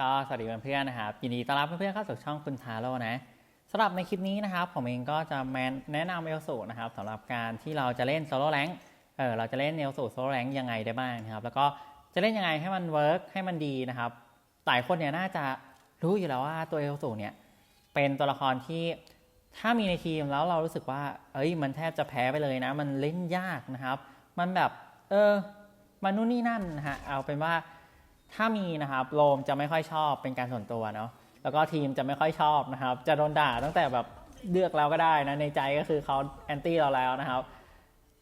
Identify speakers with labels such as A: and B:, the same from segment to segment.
A: ก็สวัสดีเพื่อนๆนะครับยินดีต้อนรับเพื่อนๆเข้าสู่ช่องคุณทาโร่นะสำหรับในคลิปนี้นะครับ ผมเองก็จะแนแนะนำเอลสูนะครับสำหรับการที่เราจะเล่นโซโล่แรงเออเราจะเล่นเอลสูโซโล่แรงยังไงได้บ้างนะครับ แล้วก็จะเล่นยังไงให้มันเวิร์กให้มันดีนะครับหลายคนเนี่ยน่าจะรู้อยู่แล้วว่าตัวเอลสูเนี่ยเป็นตัวละครที่ถ้ามีในทีมแล้วเรารู้สึกว่า เอ้ย มันแทบจะแพ้ไปเลยนะ มันเล่นยากนะครับ มันแบบ เออ มันนู่นนี่นั่นนะฮะ เอาเป็นว่า ถ้ามีนะครับโรมจะไม่ค่อยชอบเป็นการส่วนตัวเนาะแล้วก็ทีมจะไม่ค่อยชอบนะครับ จะโดนด่าตั้งแต่แบบเลือกแล้วก็ได้นะในใจก็คือเขาแอนตี้เราแล้วนะครับ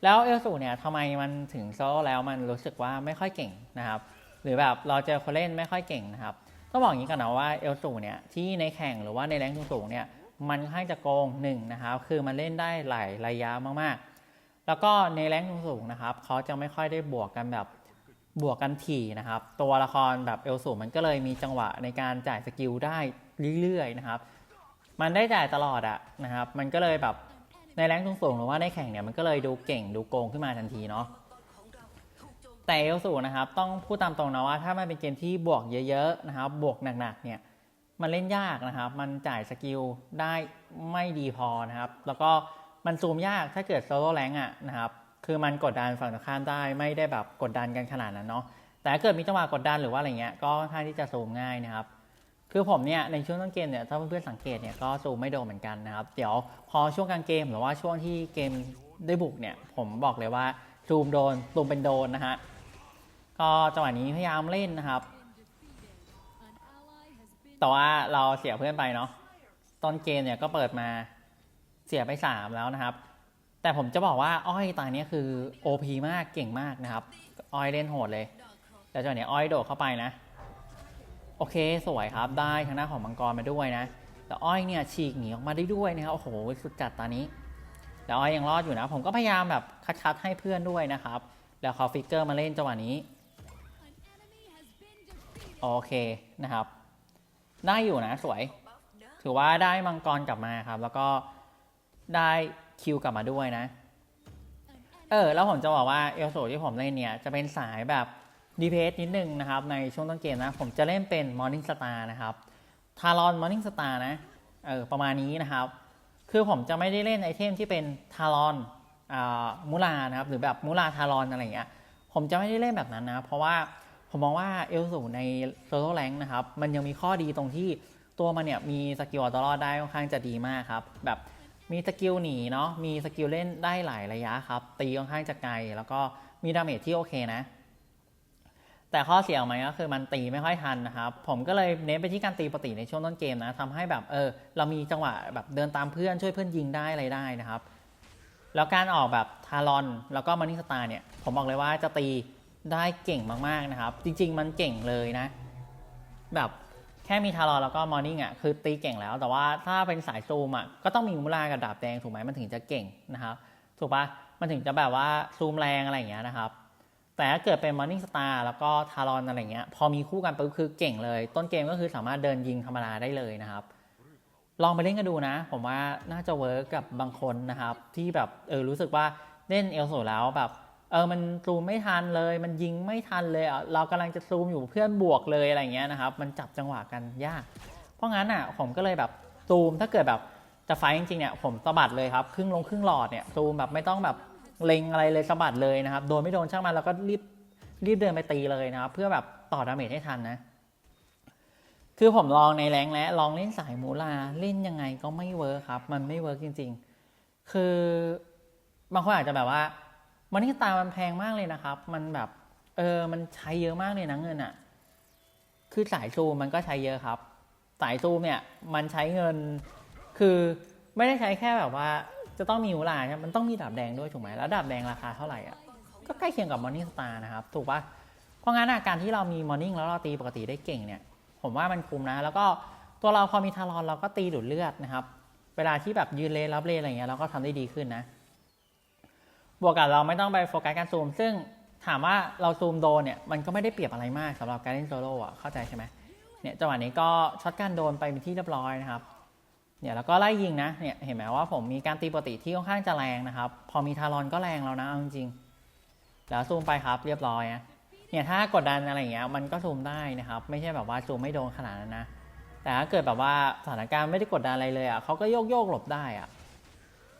A: แล้วเอลสูเนี่ยทำไมมันถึงโซโล่แล้วมันรู้สึกว่าไม่ค่อยเก่งนะครับ หรือแบบเราเจอคนเล่นไม่ค่อยเก่งนะครับต้องบอกอย่างนี้ก่อนนะว่าเอลสูเนี่ยที่ในแข่งหรือว่าในแรงสูงๆเนี่ยมันค่อนข้างจะโกงหนึ่งนะครับ คือมันเล่นได้หลายระยะมากๆ แล้วก็ในแรงสูงๆนะครับเขาจะไม่ค่อยได้บวกกันแบบ บวกกันถี่นะครับ ตัวละครแบบเอลสูมันก็เลยมีจังหวะในการจ่ายสกิลได้เรื่อยๆนะครับ มันได้จ่ายตลอดอะนะครับ มันก็เลยแบบในแรงสูงๆหรือว่าในแข่งเนี่ยมันก็เลยดูเก่งดูโกงขึ้นมาทันทีเนาะแต่เอลสูนะครับต้องพูดตามตรงนะว่าถ้ามันเป็นเกมที่บวกเยอะๆนะครับ บวกหนักๆเนี่ยมันเล่นยากนะครับ มันจ่ายสกิลได้ไม่ดีพอนะครับ แล้วก็มันซูมยากถ้าเกิดโซโล่แรงอะนะครับ คือมันกดดันฝั่งตรงข้ามได้ไม่ได้แบบกดดันกันขนาดนั้นเนาะแต่เกิดมีจังหวะกดดันหรือว่าอะไรเงี้ยก็ค่าที่จะซูมง่ายนะครับคือผมเนี่ยในช่วงต้นเกมเนี่ยถ้าเพื่อนๆสังเกตเนี่ยก็ซูมไม่โดนเหมือนกันนะครับเดี๋ยวพอช่วงกลางเกมหรือว่าช่วงที่เกมได้บุกเนี่ยผมบอกเลยว่าซูมโดนซูมเป็นโดนนะฮะก็จังหวะนี้พยายามเล่นนะครับ แต่ว่าเราเสียเพื่อนไปเนาะต้นเกมเนี่ยก็เปิดมาเสียไป 3 แล้วนะครับ แต่ผมจะบอกว่าอ้อยตาเนี้ยคือ OP มากเก่งมากนะครับ อ้อยเล่นโหดเลย แต่จังหวะเนี้ยอ้อยโดดเข้าไปนะ โอเคสวยครับได้ทางหน้าของมังกรมาด้วยนะ แต่อ้อยเนี่ยฉีกหนีออกมาได้ด้วยนะครับโอ้โหสุดจัดตอนนี้ แต่อ้อยยังรอดอยู่นะ ผมก็พยายามแบบคัดๆให้เพื่อนด้วยนะครับ แล้วเขาฟิกเกอร์มาเล่นจังหวะนี้โอเคนะครับ ได้อยู่นะสวย ถือว่าได้มังกรกลับมาครับ แล้วก็ได้ คิวกลับมาด้วยนะ เออ แล้วผมจะบอกว่าเอลโซที่ผมเล่นเนี่ย จะเป็นสายแบบดีเพสนิดนึงนะครับ ในช่วงต้นเกมนะ ผมจะเล่นเป็น Morning Star นะครับทารอน Morning Star นะ เออ ประมาณนี้นะครับ คือผมจะไม่ได้เล่นไอเทมที่เป็นทารอนอ่ามูลานะครับ หรือแบบมูลาทารอนอะไรอย่างเงี้ย ผมจะไม่ได้เล่นแบบนั้นนะ เพราะว่าผมมองว่าเอลสูในโซโล่แรงนะครับ มันยังมีข้อดีตรงที่ตัวมันเนี่ยมีสกิลเอตัวรอดได้ค่อนข้างจะดีมากครับ แบบ มีสกิลหนีเนาะ มีสกิลเล่นได้หลายระยะครับ ตีค่อนข้างจะไกล แล้วก็มีดาเมจที่โอเคนะ แต่ข้อเสียของมันก็คือมันตีไม่ค่อยทันนะครับ ผมก็เลยเน้นไปที่การตีปกติในช่วงต้นเกมนะทำให้แบบเออเรามีจังหวะแบบเดินตามเพื่อนช่วยเพื่อนยิงได้อะไรได้นะครับ แล้วการออกแบบทารอนแล้วก็มานิสตาเนี่ย ผมบอกเลยว่าจะตีได้เก่งมากๆนะครับ จริง ๆ มันเก่งเลยนะ แบบ แค่มีทารอนแล้วก็มอร์นิ่งอะคือตีเก่งแล้ว แต่ว่าถ้าเป็นสายซูมอะก็ต้องมีมูลากับดาบแดงถูกไหมมันถึงจะเก่งนะครับถูกปะมันถึงจะแบบว่าซูมแรงอะไรอย่างเงี้ยนะครับ แต่ถ้าเกิดเป็นมอร์นิ่งสตาร์แล้วก็ทารอนอะไรเงี้ยพอมีคู่กันปุ๊บคือเก่งเลย ต้นเกมก็คือสามารถเดินยิงธรรมดาได้เลยนะครับ ลองไปเล่นกันดูนะ ผมว่าน่าจะเวิร์กกับบางคนนะครับ ที่แบบเออรู้สึกว่าเล่นเอลโซแล้วแบบ เออมันซูมไม่ทันเลย มันยิงไม่ทันเลยอะเรากำลังจะซูมอยู่เพื่อนบวกเลยอะไรเงี้ยนะครับ มันจับจังหวะกันยาก เพราะงั้นอะผมก็เลยแบบซูมถ้าเกิดแบบจะไฟจริงๆเนี่ยผมสะบัดเลยครับครึ่งลงครึ่งหลอดเนี่ยซูมแบบไม่ต้องแบบเล็งอะไรเลยสะบัดเลยนะครับ โดนไม่โดนช่างมันแล้วก็รีบรีบเดินไปตีเลยนะครับ เพื่อแบบต่อดาเมจให้ทันนะ คือผมลองในแรงแล้วลองเล่นสายมูลาเล่นยังไงก็ไม่เวิร์คครับ มันไม่เวิร์กจริง ๆ คือบางคนอาจจะแบบว่า มันนี่ตามันแพงมากเลยนะครับ มันแบบเออมันใช้เยอะมากเลยนะเงินอะ่ะ คือสายซูมมันก็ใช้เยอะครับ สายซูมเนี่ยมันใช้เงิน คือไม่ได้ใช้แค่แบบว่า จะต้องมีมูลาใช่ไหมมันต้องมีดาบแดงด้วยถูกไหมแล้วดาบแดงราคาเท่าไหร่อะ ก็ใกล้เคียงกับมอร์นิ่งสตาร์นะครับ ถูกปะเพราะงั้นอะการที่เรามีมอร์นิ่งแล้วเราตีปกติได้เก่งเนี่ย ผมว่ามันคุ้มนะ แล้วก็ตัวเราพอมีทารอนเราก็ตีดูดเลือดนะครับ เวลาที่แบบยืนเลนรับเลนอะไรเงี้ยเราก็ทำได้ดีขึ้นนะ บวกกับเราไม่ต้องไปโฟกัสการซูม ซึ่งถามว่าเราซูมโดนเนี่ยมันก็ไม่ได้เปรียบอะไรมากสำหรับการเล่นโซโล่อะเข้าใจใช่ไหมเนี่ยจังหวะนี้ก็ช็อตการโดนไปเป็นที่เรียบร้อยนะครับเนี่ยแล้วก็ไล่ยิงนะเนี่ยเห็นไหมว่าผมมีการตีปกติที่ค่อนข้างจะแรงนะครับ พอมีทารอนก็แรงแล้วนะเอาจริงๆแล้วซูมไปครับเรียบร้อยนะเนี่ยถ้ากดดันอะไรอย่างเงี้ยมันก็ซูมได้นะครับ ไม่ใช่แบบว่าซูมไม่โดนขนาดนั้นนะแต่ถ้าเกิดแบบว่าสถานการณ์ไม่ได้กดดันอะไรเลยอะเขาก็โยกโยกหลบได้อะ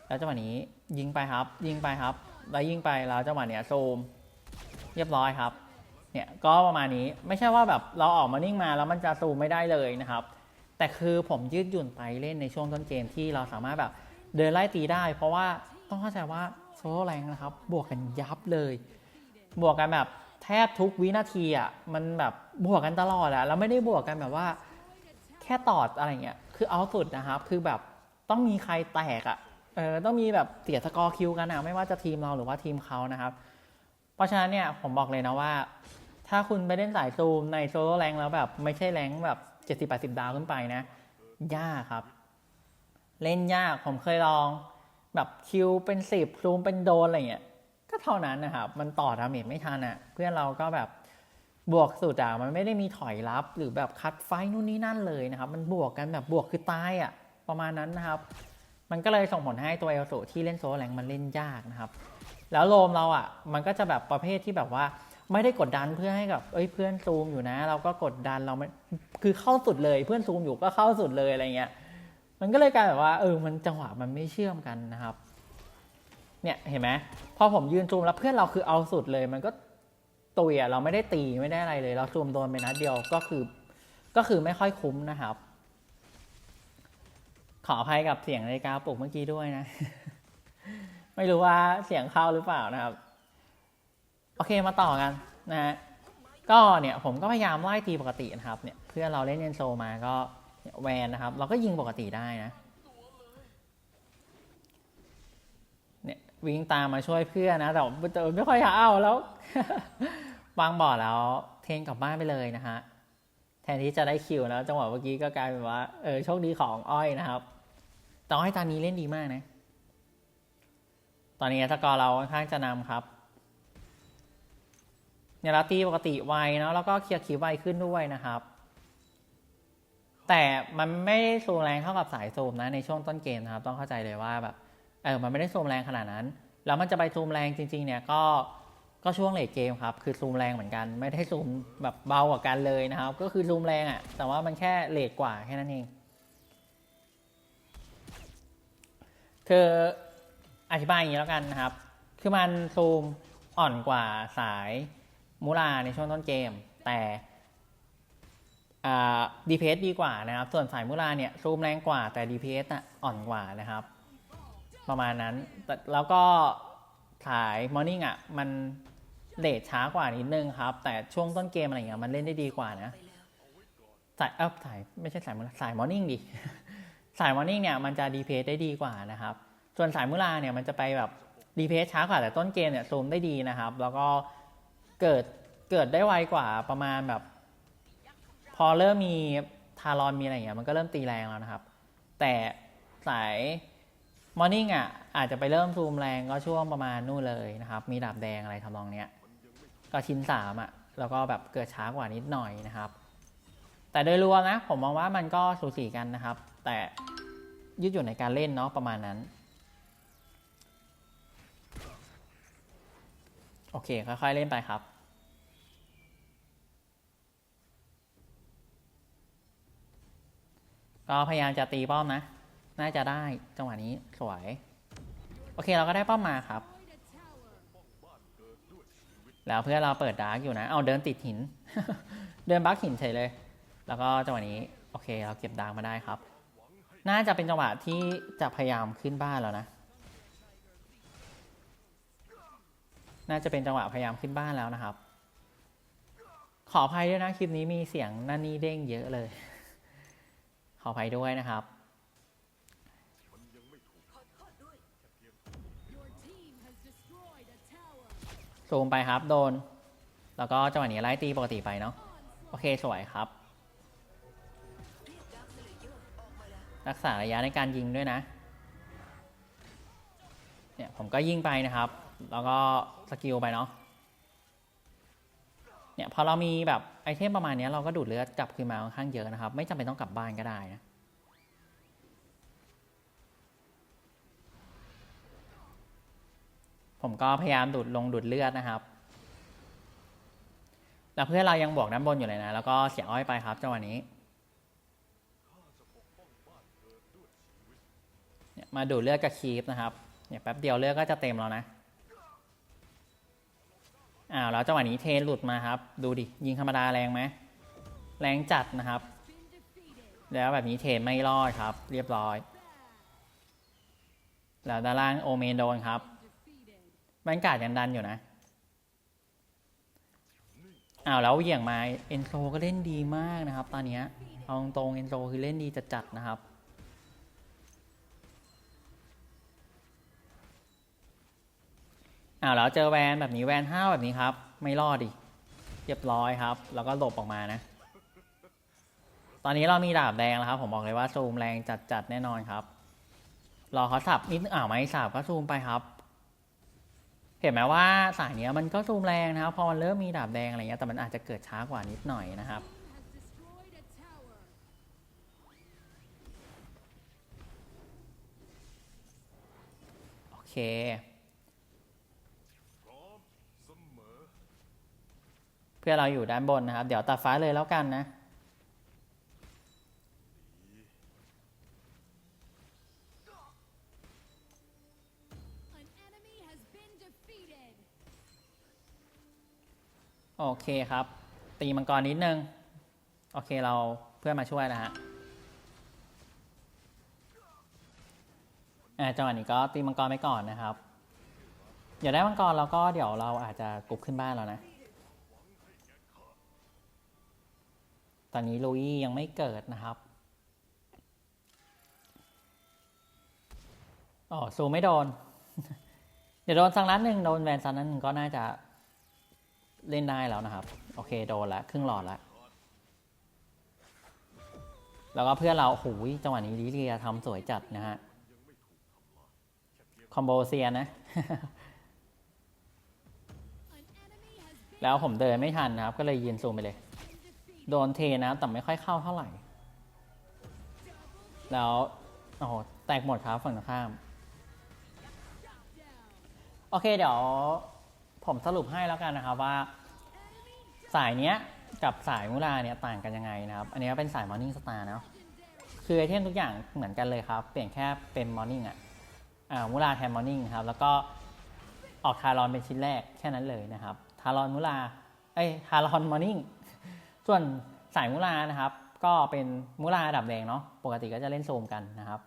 A: แล้วจังหวะนี้ ยิงไปครับ ยิงไปครับ แล้วยิงไปแล้วจังหวะเนี้ยซูมเรียบร้อยครับ เนี่ยก็ประมาณนี้ไม่ใช่ว่าแบบเราออกมานิ่งมาแล้วมันจะซูมไม่ได้เลยนะครับ แต่คือผมยืดหยุ่นไปเล่นในช่วงต้นเกมที่เราสามารถแบบเดินไล่ตีได้ เพราะว่าต้องเข้าใจว่าโซโล่แรงนะครับ บวกกันยับเลย บวกกันแบบแทบทุกวินาทีอะมันแบบบวกกันตลอดอะแล้วไม่ได้บวกกันแบบว่า แค่ตอดอะไรเงี้ยคือเอาสุดนะครับ คือแบบต้องมีใครแตกอะ เออต้องมีแบบเสียสกอร์คิวกันอะไม่ว่าจะทีมเราหรือว่าทีมเขานะครับ เพราะฉะนั้นเนี่ยผมบอกเลยนะว่า ถ้าคุณไปเล่นสายซูมในโซโล่แรงแล้วแบบไม่ใช่แรงแบบ70-80ดาวขึ้นไปนะ ยากครับ เล่นยากผมเคยลองแบบคิวเป็นสิบซูมเป็นโดนอะไรเงี้ยก็เท่านั้นนะครับ มันต่อดาเมจไม่ทันอะ่ะ เพื่อนเราก็แบบบวกสุดอะมันไม่ได้มีถอยรับ หรือแบบคัดไฟนู่นนี่นั่นเลยนะครับ มันบวกกันแบบบวกคือตายอะ่ะประมาณนั้นนะครับ มันก็เลยส่งผลให้ตัวเอลสูที่เล่นโซลแรงมันเล่นยากนะครับ แล้วโลมเราอะ มันก็จะแบบประเภทที่แบบว่าไม่ได้กดดันเพื่อให้กับเอ้ยเพื่อนซูมอยู่นะ เราก็กดดันเราไม่คือเข้าสุดเลยเพื่อนซูมอยู่ก็เข้าสุดเลยอะไรเงี้ย มันก็เลยกลายแบบว่าเออมันจังหวะมันไม่เชื่อมกันนะครับ เนี่ยเห็นไหมพอผมยืนซูมแล้วเพื่อนเราคือเอาสุดเลย มันก็ตุยอะเราไม่ได้ตีไม่ได้อะไรเลย เราซูมโดนไปนัดเดียวก็คือ ก็คือไม่ค่อยคุ้มนะครับ ขออภัยกับเสียงนาฬิกาปลุกเมื่อกี้ด้วยนะ ไม่รู้ว่าเสียงเข้าหรือเปล่านะครับ โอเคมาต่อกันนะฮะก็เนี่ยผมก็พยายามไล่ตีปกตินะครับเนี่ยเพื่อเราเล่นเยนโซมาก็แวนนะครับ เราก็ยิงปกติได้นะเนี่ยวิ่งตามมาช่วยเพื่อนนะแต่ไม่ค่อยเอาแล้ววางบอร์ดแล้วเทนกลับบ้านไปเลยนะฮะแทนที่จะได้คิวแล้วจังหวะเมื่อกี้ก็กลายเป็นว่าเออโชคดีของอ้อยนะครับ ต่อ้อยตอนนี้เล่นดีมากนะ ตอนนี้สกอเราค่อนข้างจะนำครับเนี่ยเราตีปกติไวเนาะแล้วก็เคลียร์คิวไวขึ้นด้วยนะครับ แต่มันไม่ได้ซูมแรงเท่ากับสายซูมนะในช่วงต้นเกมนะครับ ต้องเข้าใจเลยว่าแบบเออมันไม่ได้ซูมแรงขนาดนั้น แล้วมันจะไปซูมแรงจริง ๆ เนี่ยก็ก็ช่วงเลทเกมครับ คือซูมแรงเหมือนกัน ไม่ได้ซูมแบบเบากว่ากันเลยนะครับ ก็คือซูมแรงอะ่ะ แต่ว่ามันแค่เลทกว่าแค่นั้นเอง คืออธิบายอย่างนี้แล้วกันนะครับ คือมันซูมอ่อนกว่าสายมูลาในช่วงต้นเกม แต่ดีเพสดีกว่านะครับ ส่วนสายมูลาเนี่ยซูมแรงกว่าแต่ DPS อ่อ่อนกว่านะครับ ประมาณนั้นแแล้วก็สายมอร์นิ่งอะมันเลทช้ากว่านิดนึงครับ แต่ช่วงต้นเกมอะไรเงี้ยมันเล่นได้ดีกว่านะ สายเออสายไม่ใช่สายมูลาสายมอร์นิ่งดิ สายมอร์นิ่งเนี่ยมันจะดีเพสได้ดีกว่านะครับ ส่วนสายมูลาเนี่ยมันจะไปแบบดีเพสช้ากว่าแต่ต้นเกมเนี่ยซูมได้ดีนะครับ แล้วก็เกิดเกิดได้ไวกว่าประมาณแบบ พอเริ่มมีทารอนมีอะไรอย่างเงี้ยมันก็เริ่มตีแรงแล้วนะครับ แต่สายมอร์นิ่งอะอาจจะไปเริ่มซูมแรงก็ช่วงประมาณนู่นเลยนะครับ มีดาบแดงอะไรทำนองเนี้ยก็ชิ้นสามอะแล้วก็แบบเกิดช้ากว่านิดหน่อยนะครับ แต่โดยรวมนะผมมองว่ามันก็สูสีกันนะครับ แต่ยืดหยุ่นในการเล่นเนาะประมาณนั้น โอเค ค่อยๆ เล่นไปครับก็พยายามจะตีป้อมนะ น่าจะได้จังหวะนี้สวย โอเคเราก็ได้ป้อมมาครับ แล้วเพื่อเราเปิดดาร์กอยู่นะ เอาเดินติดหิน เดินบักหินเฉยเลย แล้วก็จังหวะนี้ โอเค เราเก็บดาร์กมาได้ครับ น่าจะเป็นจังหวะที่จะพยายามขึ้นบ้านแล้วนะ น่าจะเป็นจังหวะพยายามขึ้นบ้านแล้วนะครับ ขออภัยด้วยนะคลิปนี้มีเสียงนั่นนี่เด้งเยอะเลย ขออภัยด้วยนะครับซูมไปครับโดน แล้วก็จังหวะนี้ไล่ตีปกติไปเนาะ โอเคสวยครับ รักษาระยะในการยิงด้วยนะเนี่ยผมก็ยิงไปนะครับ แล้วก็สกิลไปเนาะเนี่ยพอเรามีแบบไอเทมประมาณนี้เราก็ดูดเลือดกลับคืนมาค่อนข้างเยอะนะครับ ไม่จำเป็นต้องกลับบ้านก็ได้นะผมก็พยายามดูดลงดูดเลือดนะครับ แล้วเพื่อนเรายังบวกด้านบนอยู่เลยนะ แล้วก็เสียอ้อยไปครับจังหวะนี้ เนี่ยมาดูดเลือดกับคีฟนะครับเนี่ยแป๊บเดียวเลือดก็จะเต็มแล้วนะอ้าวแล้วจังหวะนี้เทนหลุดมาครับ ดูดิยิงธรรมดาแรงไหมแรงจัดนะครับ แล้วแบบนี้เทนไม่รอดครับ เรียบร้อย แล้วด้านล่างโอเมนโดนครับบรรยากาศยังดันอยู่นะอ้าวแล้วเหวี่ยงมาเอนโซก็เล่นดีมากนะครับ ตอนนี้เอาตรงเอนโซคือเล่นดีจัดๆนะครับ อ้าวแล้วเจอแวนแบบนี้แวนห้าแบบนี้ครับ ไม่รอดดิเรียบร้อยครับ แล้วก็หลบออกมานะ ตอนนี้เรามีดาบแดงแล้วครับ ผมบอกเลยว่าซูมแรงจัดๆแน่นอนครับ รอเขาสับนิดนึงอ้าวไม่สับก็ซูมไปครับ เห็นไหมว่าสายเนี้ยมันก็ซูมแรงนะครับ พอมันเริ่มมีดาบแดงอะไรเงี้ย แต่มันอาจจะเกิดช้ากว่านิดหน่อยนะครับโอเค พื่อเราอยู่ด้านบนนะครับ เดี๋ยวตัดฟ้าเลยแล้วกันนะ โอเคครับ ตีมังกรนิดนึง โอเคเราเพื่อมาช่วยนะฮะอ่าจังหวะนี้ก็ตีมังกรไปก่อนนะครับเดี๋ยวได้มังกรแล้วก็เดี๋ยวเราอาจจะกลุบขึ้นบ้านแล้วนะ ตอนนี้ลุยยังไม่เกิดนะครับอ๋อซูไม่โดน เดี๋ยวโดนสักนัดหนึ่งโดนแวนซันนั้นหนึ่งก็น่าจะเล่นได้แล้วนะครับ โอเคโดนละครึ่งหลอดละแล้วก็เพื่อนเราโอ้โหจังหวะนี้ลิเลียทำสวยจัดนะฮะคอมโบเซียนนะแล้วผมเดินไม่ทันนะครับ ก็เลยยืนซูมไปเลย โดนเทนะ แต่ไม่ค่อยเข้าเท่าไหร่ แล้วโอ้โหแตกหมดครับฝั่งตรงข้าม โอเคเดี๋ยวผมสรุปให้แล้วกันนะครับว่า สายเนี้ยกับสายมูลาเนี่ยต่างกันยังไงนะครับ อันนี้เป็นสายมอร์นิ่งสตาร์เนาะคือไอเทมทุกอย่างเหมือนกันเลยครับ เปลี่ยนแค่เป็นมอร์นิ่งอะมูลาแทนมอร์นิ่งครับ แล้วก็ออกทารอนเป็นชิ้นแรกแค่นั้นเลยนะครับ ทารอนมูลาเอ้ยทารอนมอร์นิ่ง ส่วนสายมูลานะครับ ก็เป็นมูลาดับแดงเนาะปกติก็จะเล่นโซมกันนะครับ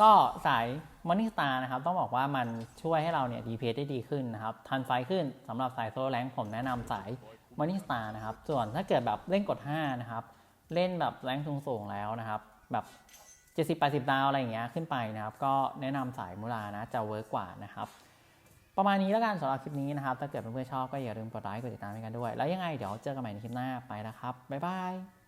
A: ก็สายมอนิสตานะครับ ต้องบอกว่ามันช่วยให้เราเนี่ยดีเพสได้ดีขึ้นนะครับทันไฟขึ้นสำหรับสายโซลแรงผมแนะนำสายมอนิสตานะครับ ส่วนถ้าเกิดแบบเล่นกด 5 นะครับ เล่นแบบแรงสูงแล้วนะครับ แบบ70-80ดาวอะไรอย่างเงี้ยขึ้นไปนะครับ ก็แนะนำสายมูลานะจะเวิร์กกว่านะครับ ประมาณนี้แล้วกันสำหรับคลิปนี้นะครับ ถ้าเกิดเพื่อนๆชอบก็อย่าลืมกดไลค์กดติดตามให้กันด้วย แล้วยังไงเดี๋ยวเจอกันใหม่ในคลิปหน้าไปนะครับบ๊ายบาย